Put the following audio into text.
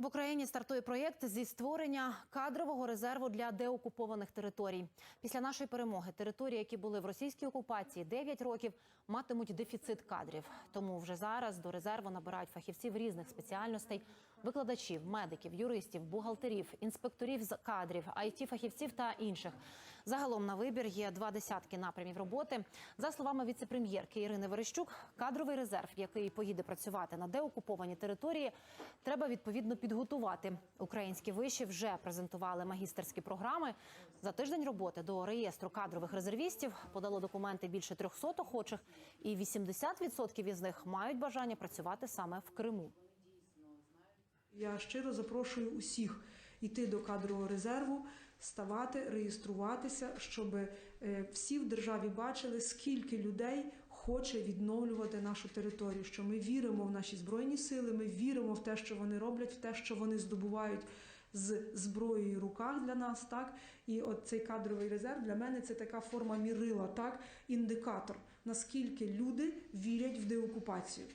В Україні стартує проєкт зі створення кадрового резерву для деокупованих територій. Після нашої перемоги території, які були в російській окупації 9 років, матимуть дефіцит кадрів. Тому вже зараз до резерву набирають фахівців різних спеціальностей: викладачів, медиків, юристів, бухгалтерів, інспекторів з кадрів, it фахівців та інших. Загалом на вибір є два десятки напрямів роботи. За словами віцепрем'єрки Ірини Верещук, кадровий резерв, який поїде працювати на деокуповані території, треба відповідно підготувати. Українські виші вже презентували магістерські програми. За тиждень роботи до реєстру кадрових резервістів подало документи більше 300 охочих, і 80% із них мають бажання працювати саме в Криму. Я щиро запрошую усіх йти до кадрового резерву, ставати, реєструватися, щоб е, всі в державі бачили, скільки людей хоче відновлювати нашу територію. Що ми віримо в наші збройні сили, ми віримо в те, що вони роблять, в те, що вони здобувають з зброєю в руках для нас. Так і от цей кадровий резерв для мене це така форма мірила, так індикатор, наскільки люди вірять в деокупацію.